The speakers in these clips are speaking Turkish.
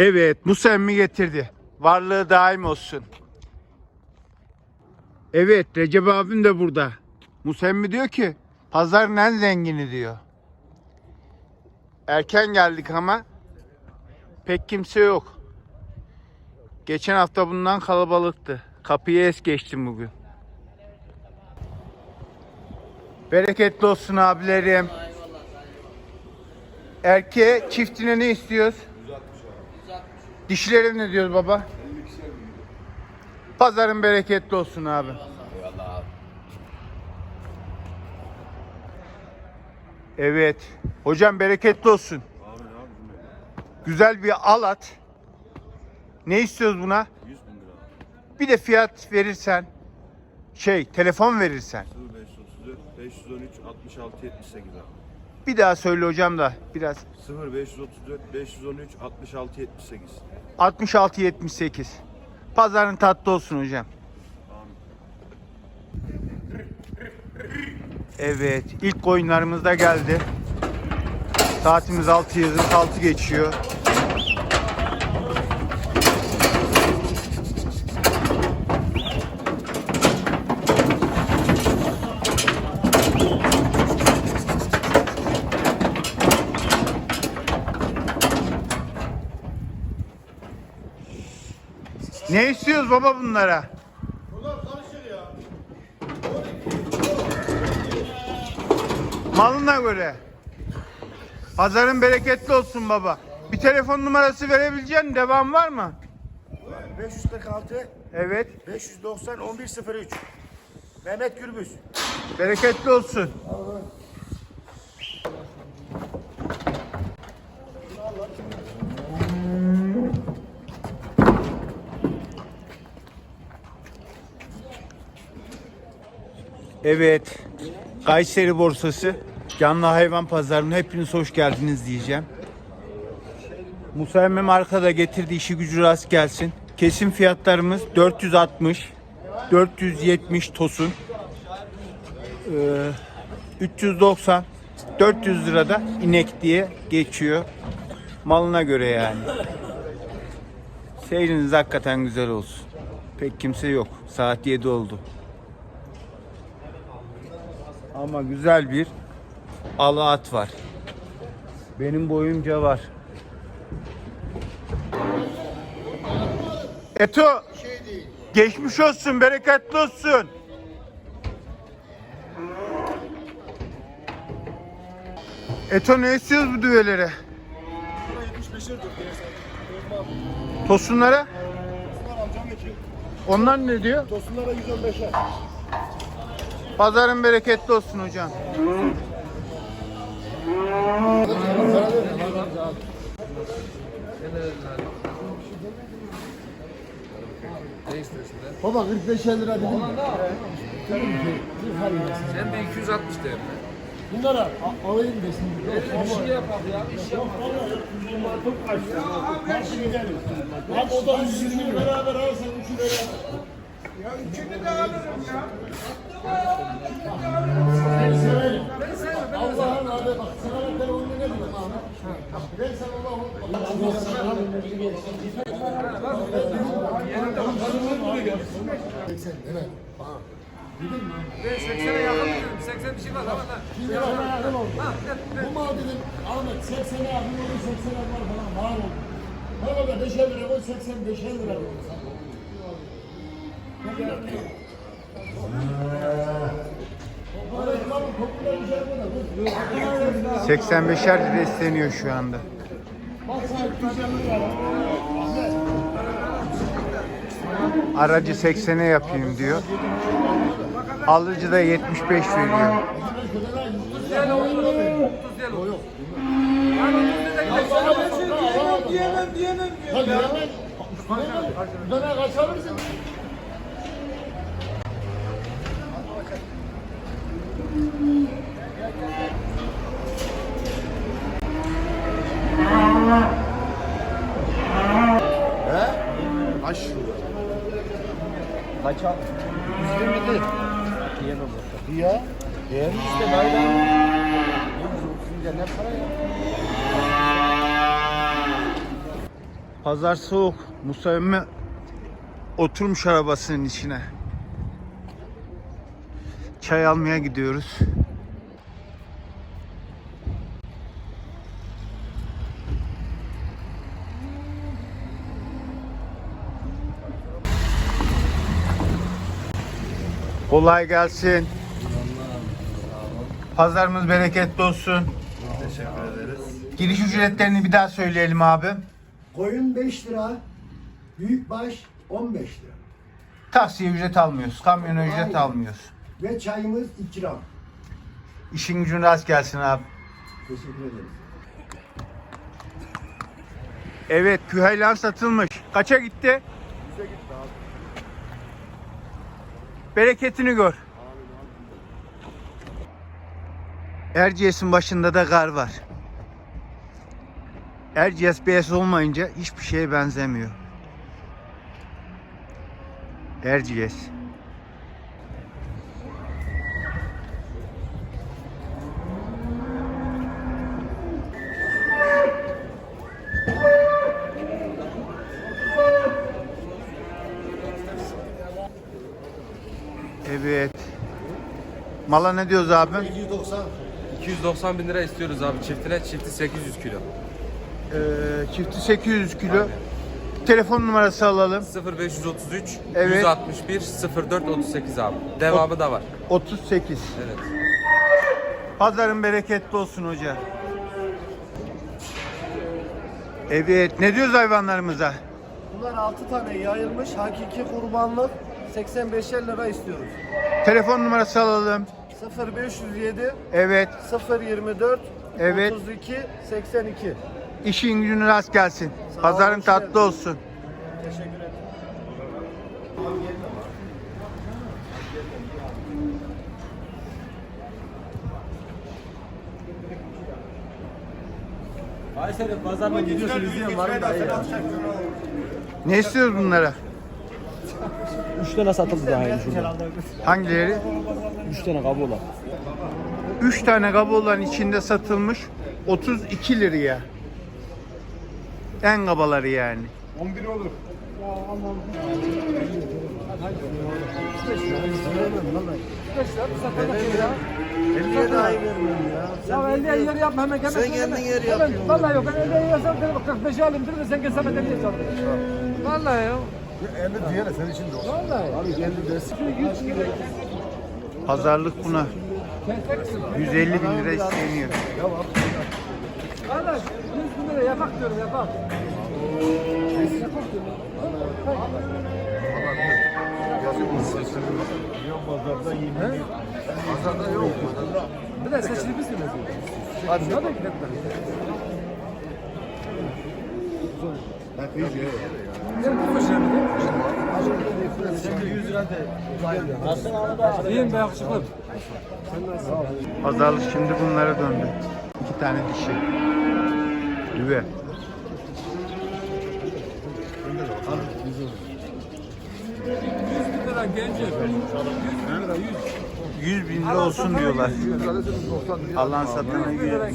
Evet, Musa emmi getirdi. Varlığı daim olsun. Evet, Recep abim de burada. Musa emmi diyor ki, pazarın en zengini diyor. Erken geldik ama pek kimse yok. Geçen hafta bundan kalabalıktı. Kapıyı es geçtim bugün. Bereketli olsun abilerim. Erkeğe çiftine ne istiyoruz? Dişilere ne diyoruz baba? Pazarın bereketli olsun abi. Evet. Hocam bereketli olsun. Güzel bir alat. Ne istiyoruz buna? 100 bin lira. Bir de fiyat verirsen. Şey, telefon verirsen. 0534 513 66 78 abi. Bir daha söyle hocam da biraz. 0534 513 66 78. 66 78. Pazarın tatlı olsun hocam. Evet, ilk oyunlarımız da geldi. Saatimiz 6 geçiyor. Ne istiyoruz baba bunlara? Malına göre. Pazarın bereketli olsun baba. Bir telefon numarası verebileceğin devam var mı? 546 Evet. 590 1103 Mehmet Gürbüz. Bereketli olsun. Evet. Kayseri borsası canlı hayvan pazarına hepiniz hoş geldiniz diyeceğim. Musa Emmem arkada getirdiği işi gücü rast gelsin. Kesim fiyatlarımız 460, 470 tosun. Ee, 390 400 lirada inek diye geçiyor. Malına göre yani. Seyriniz hakikaten güzel olsun. Pek kimse yok. Saat 7 oldu. Ama güzel bir alı at var. Benim boyumca var. Eto. Geçmiş olsun, bereketli olsun. Eto ne istiyoruz bu düvelere? 75 lira Tosunlara? Onlar ne diyor? Tosunlara 115'e. Pazarın bereketli olsun hocam. Baba 45 lira dedim. Sen de 260 de mi? Bunlara alayım desin. Bir şey yapak ya, iş yapak. Çok kaçtı. Karşı gidelim. Abi o da 120 beraber alırsan üçü beraber. Ya üçünü de alırım ya. Ben severim. Allah'ın abi bak sana ben onu ne diyeyim abi. Ben sana Allah'ın Ben 80'e yakın diyorum. 80 bir şey var ama da. Şimdi bana yakın oldu. Bu mal dedim Ahmet 80'e yakın oldu 80'e var falan var oldu. Bana da 5'e lira koy 85'e lira koy. 85'er lira isteniyor şu anda. Bak sana 250 lira. Aracı 80'e yapayım diyor. Alıcı da 75 veriyor. Güzel olur. 30 değil olur. Diyemem diyemem. Hadi diyemem. Bir tane kaç alırsın? He? Kaç lira? Kaç al? 120 değil. Diyemem. Ya? Diyemem işte bayram. 130 ne para ya? Pazar soğuk. Musa emmi oturmuş arabasının içine. Çay almaya gidiyoruz. Kolay gelsin. Pazarımız bereketli olsun. Teşekkür ederiz. Giriş ücretlerini bir daha söyleyelim abi. Koyun 5 lira, büyükbaş 15 lira. Taksiye ücret almıyoruz. Kamyona ücret Aynen. almıyoruz. Ve çayımız ikram. İşin gücün rast gelsin abi. Teşekkür ederiz. Evet Küheylan satılmış. Kaça gitti? Bereketini gör. Erciyes'in başında da kar var. Erciyes beyaz olmayınca hiçbir şeye benzemiyor. Erciyes. Evet. Mala ne diyoruz abi? 290. 290 bin lira istiyoruz abi çiftine. Çifti 800 kilo. Ee, çifti 800 kilo. Telefon numarası alalım. 0533 Evet. 161 04 38 abi. Devamı da var. 38. Evet. Pazarın bereketli olsun hoca. Evet. Ne diyoruz hayvanlarımıza? Bunlar 6 tane yayılmış hakiki kurbanlık 85'er lira istiyoruz. Telefon numarası alalım. 0507 Evet. 024 Evet. 32 82. İşin gücün rast gelsin. Sağ Pazarın hoş tatlı geldin. olsun. Teşekkür ederim. Ayşe'nin pazarına gidiyorsun izleyen var mı? Ne istiyoruz bunlara? 3 tane satıldı daha yeni şurada. Hangileri? 3 tane kabı olan. 3 tane kabı olan içinde satılmış 32 liraya. En kabaları yani. 11 olur. Ya 50'ye yer yapma hemen hemen. Sen kendin yer yapıyorsun. Vallahi yok ben 50'ye yersem dedim 45'e alayım dedim sen. Vallahi yok. 50 diyene senin için de olsun. Vallahi. Abi kendi dersi. Pazarlık buna. 150 bin lira isteniyor. Kardeş 100 bin lira yapak diyorum yapak. Pazarda yok. Bir de seçili biz mi? Hadi ne kıyıcı ya. İyiyim be yakışıklım. Pazarlık şimdi bunlara döndü. İki tane dişi. Düve. lira genci. 100 bin lira olsun diyorlar. Allah'ın satana 100 bin lira.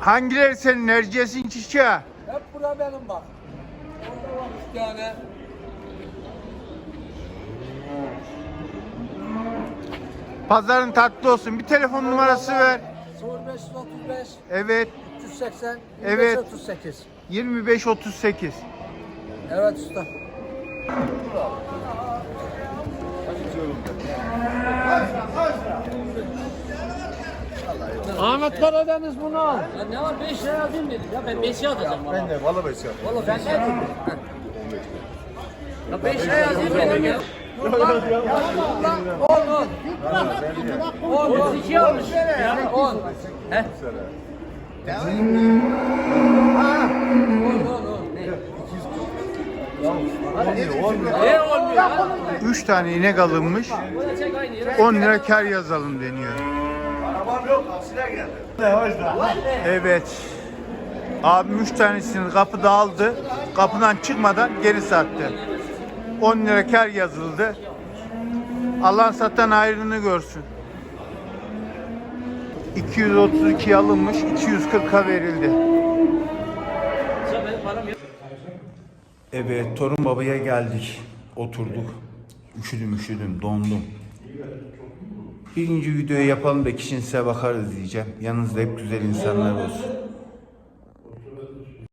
Hangileri senin Erciyes'in çiçeği? Hep bura benim bak. Orada var üç tane. Pazarın tatlı olsun. Bir telefon numarası ver. 0535 Evet. 380 Evet. 38. 2538. Evet usta. Ahmet Karadeniz bunu al. Ya ne var 5 lira yazayım dedim ya ben 5 yazacağım valla. Ben de valla beş yap. Valla ben ne dedim? Ya 5 lira yazayım dedim ya. On on. 10 2 almış. Ya 10. He? 3 tane inek alınmış. Bu da çek aynı yere. 10 lira kar yazalım deniyor. Evet. Abim 3 tanesini kapıda aldı. Kapıdan çıkmadan geri sattı. 10 lira kar yazıldı. Alan satan ayrını görsün. 232 alınmış, 240'a verildi. Evet, torun babaya geldik. Oturduk. Üşüdüm üşüdüm, dondum. Birinci videoyu yapalım da kişinin size bakarız diyeceğim. Yanınızda hep güzel insanlar olsun.